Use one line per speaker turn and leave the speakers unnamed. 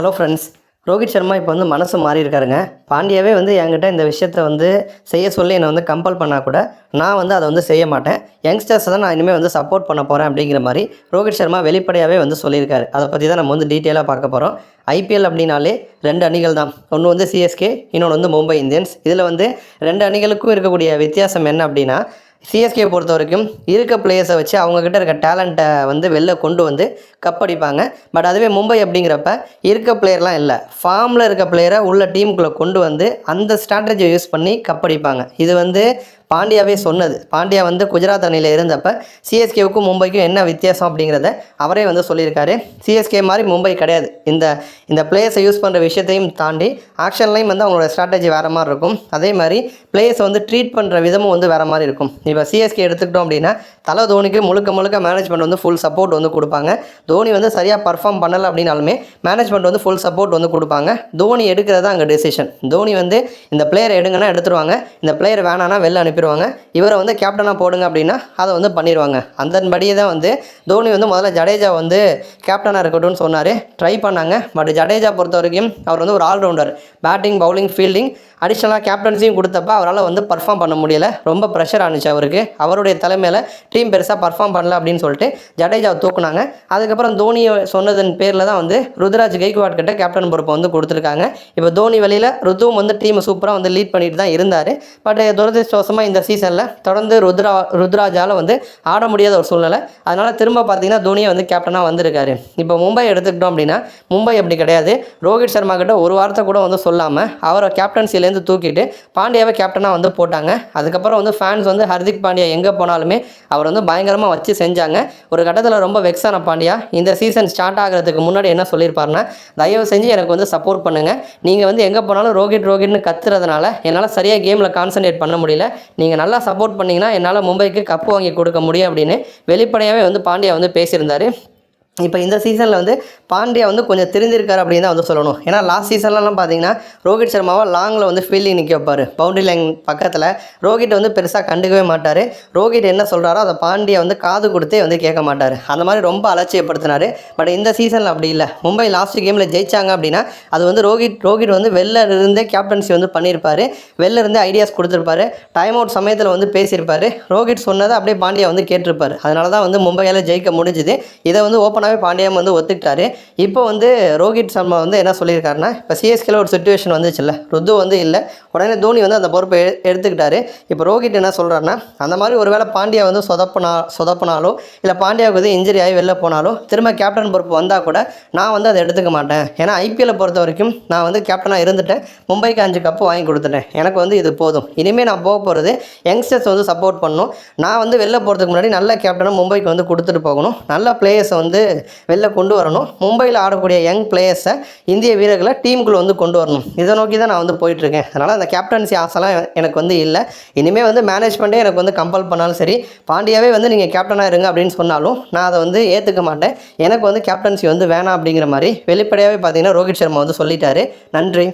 Hello friends. Rohit Sharma இப்போ வந்து மனசு மாறி இருக்காருங்க பாண்டியாவே வந்து என்கிட்ட இந்த விஷயத்த வந்து செய்ய சொல்லி என்னை வந்து கம்பல் பண்ணால் கூட நான் வந்து அதை வந்து செய்ய மாட்டேன். யங்ஸ்டர்ஸை தான் நான் இனிமேல் வந்து சப்போர்ட் பண்ண போகிறேன் அப்படிங்கிற மாதிரி ரோஹித் சர்மா வெளிப்படையாகவே வந்து சொல்லியிருக்காரு. அதை பற்றி தான் நம்ம வந்து டீட்டெயிலாக பார்க்க போகிறோம் ஐபிஎல் அப்படின்னாலே ரெண்டு அணிகள் தான். ஒன்று வந்து சிஎஸ்கே இன்னொன்று வந்து மும்பை இந்தியன்ஸ் இதில் வந்து ரெண்டு அணிகளுக்கும் இருக்கக்கூடிய வித்தியாசம் என்ன அப்படின்னா சிஎஸ்கே பொறுத்த வரைக்கும் இருக்க பிளேயர்ஸை வச்சு அவங்கக்கிட்ட இருக்க டேலண்ட்டை வந்து வெளில கொண்டு வந்து கப் அடிப்பாங்க. பட் அதுவே மும்பை அப்படிங்கிறப்ப இருக்க பிளேயர்லாம் இல்லை. ஃபார்மில் இருக்க பிளேயரை உள்ள டீமுக்குள்ளே கொண்டு வந்து அந்த ஸ்ட்ராட்டஜியை யூஸ் பண்ணி கப் அடிப்பாங்க. இது வந்து பாண்டியாவே சொன்னது. பாண்டியா வந்து குஜராத் அணியில் இருந்தப்ப சிஎஸ்கேவுக்கும் மும்பைக்கும் என்ன வித்தியாசம் அப்படிங்கிறத அவரே வந்து சொல்லியிருக்காரு. சிஎஸ்கே மாதிரி மும்பை கிடையாது. இந்த இந்த பிளேயர்ஸை யூஸ் பண்ணுற விஷயத்தையும் தாண்டி ஆக்ஷன்லையும் வந்து அவங்களோட ஸ்ட்ராட்டஜி வேறு மாதிரி இருக்கும். அதே மாதிரி பிளேயர்ஸை வந்து ட்ரீட் பண்ணுற விதமும் வந்து வேறு மாதிரி இருக்கும். இப்போ சிஎஸ்கே எடுத்துக்கிட்டோம் அப்படின்னா தலை தோனிக்கு முழுக்க முழுக்க மேனேஜ்மெண்ட் வந்து ஃபுல் சப்போர்ட் வந்து கொடுப்பாங்க. தோனி வந்து சரியாக பர்ஃபார்ம் பண்ணலை அப்படின்னாலுமே மேனேஜ்மெண்ட் வந்து ஃபுல் சப்போர்ட் வந்து கொடுப்பாங்க. தோனி எடுக்கிறது தான் அங்கே டெசிஷன் தோனி வந்து இந்த பிளேயரை எடுங்கன்னா எடுத்துருவாங்க. இந்த பிளேயர் வேணான்னா வெளில அனுப்பி அனுப்பிடுவாங்க. இவரை வந்து கேப்டனாக போடுங்க அப்படின்னா அதை வந்து பண்ணிடுவாங்க. அதன்படியே தான் வந்து தோனி வந்து முதல்ல ஜடேஜா வந்து கேப்டனாக இருக்கட்டும்னு சொன்னார். ட்ரை பண்ணாங்க. பட் ஜடேஜா பொறுத்த வரைக்கும் அவர் வந்து ஒரு ஆல்ரவுண்டர் பேட்டிங் பவுலிங் ஃபீல்டிங் அடிஷ்னலாக கேப்டன்சியும் கொடுத்தப்ப அவரால் வந்து பர்ஃபார்ம் பண்ண முடியல. ரொம்ப ப்ரெஷர் ஆனிச்சு அவருக்கு. அவருடைய தலைமையில் டீம் பெருசாக பர்ஃபார்ம் பண்ணல அப்படின்னு சொல்லிட்டு ஜடேஜாவை தூக்குனாங்க. அதுக்கப்புறம் தோனியை சொன்னதன் பேரில் தான் வந்து ருத்ராஜ் கெய்க்வாட் கிட்ட கேப்டன் பொறுப்பை வந்து கொடுத்துருக்காங்க. இப்போ தோனி வழியில் ருத்துவும் வந்து டீமை சூப்பராக வந்து லீட் பண்ணிட்டு தான் இருந்தார். பட் துரதிருஷ்டவசமாக இந்த சீசனில் தொடர்ந்து ருத்ரா ருத்ராஜால் வந்து ஆட முடியாத ஒரு சூழ்நிலை. அதனால் திரும்ப பார்த்தீங்கன்னா தோனியை வந்து கேப்டனாக வந்திருக்காரு. இப்போ மும்பை எடுத்துக்கிட்டோம் அப்படின்னா மும்பை அப்படி கிடையாது. ரோஹித் சர்மா கிட்ட ஒரு வார்த்தை கூட வந்து சொல்லாமல் அவரை கேப்டன்சிலேருந்து தூக்கிட்டு பாண்டியாவை கேப்டனாக வந்து போட்டாங்க. அதுக்கப்புறம் வந்து ஃபேன்ஸ் வந்து ஹர்திக் பாண்டியா எங்கே போனாலுமே அவர் வந்து பயங்கரமாக வச்சு செஞ்சாங்க. ஒரு கட்டத்தில் ரொம்ப வெக்ஸான பாண்டியா இந்த சீசன் ஸ்டார்ட் ஆகிறதுக்கு முன்னாடி என்ன சொல்லியிருப்பாருன்னா தயவு செஞ்சு எனக்கு வந்து சப்போர்ட் பண்ணுங்கள் நீங்கள் வந்து எங்கே போனாலும் ரோஹித் ரோஹித்னு கத்துறதுனால என்னால் சரியாக கேமில் கான்சன்ட்ரேட் பண்ண முடியல. நீங்கள் நல்லா சப்போர்ட் பண்ணிங்கன்னா என்னால் மும்பைக்கு கப்பு வாங்கி கொடுக்க முடியும் அப்படின்னு வெளிப்படையாகவே வந்து பாண்டியா வந்து பேசியிருந்தார். இப்போ இந்த சீசனில் வந்து பாண்டியா வந்து கொஞ்சம் தெரிஞ்சிருக்காரு அப்படின்னு தான் வந்து சொல்லணும். ஏன்னா லாஸ்ட் சீசன்லலாம் பார்த்தீங்கன்னா ரோஹித் சர்மாவை லாங்கில் வந்து ஃபீல்டிங் நிற்க வைப்பார். பவுண்டரி லைன் பக்கத்தில். ரோஹித் வந்து பெருசாக கண்டுக்கவே மாட்டார். ரோஹித் என்ன சொல்கிறாரோ அதை பாண்டியா வந்து காது கொடுத்தே வந்து கேட்க மாட்டார். அந்த மாதிரி ரொம்ப அலட்சியப்படுத்தினார். பட் இந்த சீசனில் அப்படி இல்லை. மும்பை லாஸ்ட் கேமில் ஜெயிச்சாங்க அப்படின்னா அது வந்து ரோஹித் ரோஹித் வந்து வெளில இருந்தே கேப்டன்சி வந்து பண்ணியிருப்பார். வெளில இருந்தே ஐடியாஸ் கொடுத்துருப்பாரு. டைம் அவுட் சமயத்தில் வந்து பேசியிருப்பார். ரோஹித் சொன்னதை அப்படியே பாண்டியா வந்து கேட்டிருப்பார். அதனால தான் வந்து மும்பையால் ஜெயிக்க முடிஞ்சுது. இதை வந்து ஓப்பனாக ஃபுல்லாகவே பாண்டியம் வந்து ஒத்துக்கிட்டாரு. இப்போ வந்து ரோஹித் சர்மா வந்து என்ன சொல்லியிருக்காருன்னா இப்போ சிஎஸ்கேல ஒரு சுச்சுவேஷன் வந்துச்சுல்ல ருது வந்து இல்லை. உடனே தோனி வந்து அந்த பொறுப்பை எடுத்துக்கிட்டாரு. இப்போ ரோஹித் என்ன சொல்கிறாருன்னா அந்த மாதிரி ஒருவேளை பாண்டியா வந்து சொதப்பினா சொதப்பினாலோ இல்லை பாண்டியாவுக்கு வந்து இன்ஜுரி ஆகி வெளில போனாலோ திரும்ப கேப்டன் பொறுப்பு வந்தால் கூட நான் வந்து அதை எடுத்துக்க மாட்டேன். ஏன்னா ஐபிஎல்லை பொறுத்த வரைக்கும் நான் வந்து கேப்டனாக இருந்துட்டேன். மும்பைக்கு அஞ்சு கப்பு வாங்கி கொடுத்துட்டேன். எனக்கு வந்து இது போதும். இனிமேல் நான் போக போகிறது யங்ஸ்டர்ஸ் வந்து சப்போர்ட் பண்ணணும். நான் வந்து வெளில போகிறதுக்கு முன்னாடி நல்ல கேப்டனை மும்பைக்கு வந்து கொடுத்துட்டு போகணும். நல்ல பிளேயர்ஸை வந்து வெளில கொண்டு வரணும். மும்பையில் ஆடக்கூடிய யங் பிளேயர்ஸை இந்திய வீரர்களை டீமுக்குள்ளே வந்து கொண்டு வரணும். இதை நோக்கி தான் நான் வந்து போயிட்டுருக்கேன். அதனால் அந்த கேப்டன்சி ஆசைலாம் எனக்கு வந்து இல்லை. இனிமேல் வந்து மேனேஜ்மெண்ட்டே எனக்கு வந்து கம்பல் பண்ணாலும் சரி பாண்டியாவே வந்து நீங்கள் கேப்டனாக இருங்க அப்படின்னு சொன்னாலும் நான் அதை வந்து ஏற்றுக்க மாட்டேன். எனக்கு வந்து கேப்டன்சி வந்து வேணாம் அப்படிங்கிற மாதிரி வெளிப்படையாகவே பார்த்தீங்கன்னா ரோஹித் சர்மா வந்து சொல்லிட்டாரு. நன்றி.